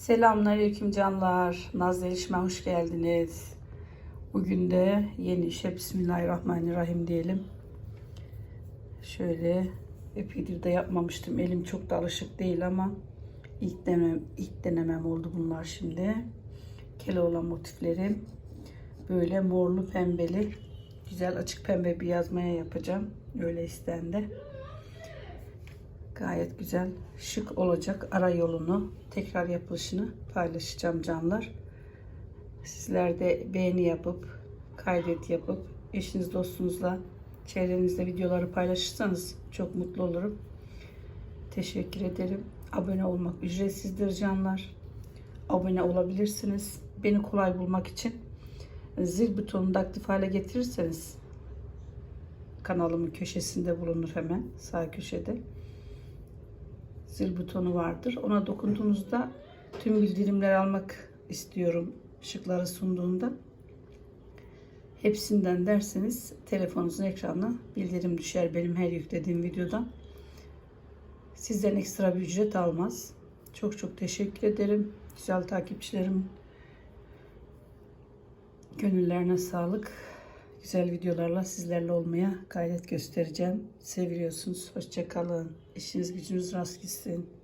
Selamünaleyküm canlar. Nazlı Erişme hoş geldiniz. Bugün de yeni işe Bismillahirrahmanirrahim diyelim. Şöyle epeydir de yapmamıştım. Elim çok da alışık değil ama ilk denemem, ilk denemem oldu bunlar şimdi. Keloğlan motifleri. Böyle morlu pembeli güzel açık pembe bir yazmaya yapacağım. Öyle istendi. Gayet güzel, şık olacak ara yolunu, tekrar yapılışını paylaşacağım canlar. Sizler de beğeni yapıp, kaydet yapıp, eşiniz dostunuzla, çevrenizde videoları paylaşırsanız çok mutlu olurum. Teşekkür ederim. Abone olmak ücretsizdir canlar. Abone olabilirsiniz. Beni kolay bulmak için zil butonunu da aktif hale getirirseniz kanalımın köşesinde bulunur hemen sağ köşede zil butonu vardır. Ona dokunduğunuzda tüm bildirimleri almak istiyorum ışıkları sunduğunda. Hepsinden derseniz telefonunuzun ekranına bildirim düşer benim her yüklediğim videodan. Sizden ekstra bir ücret almaz. Çok çok teşekkür ederim. Güzel takipçilerim. Gönüllerine sağlık. Güzel videolarla sizlerle olmaya gayret göstereceğim. Seviyorsunuz. Hoşçakalın. İşiniz gücünüz rast gitsin.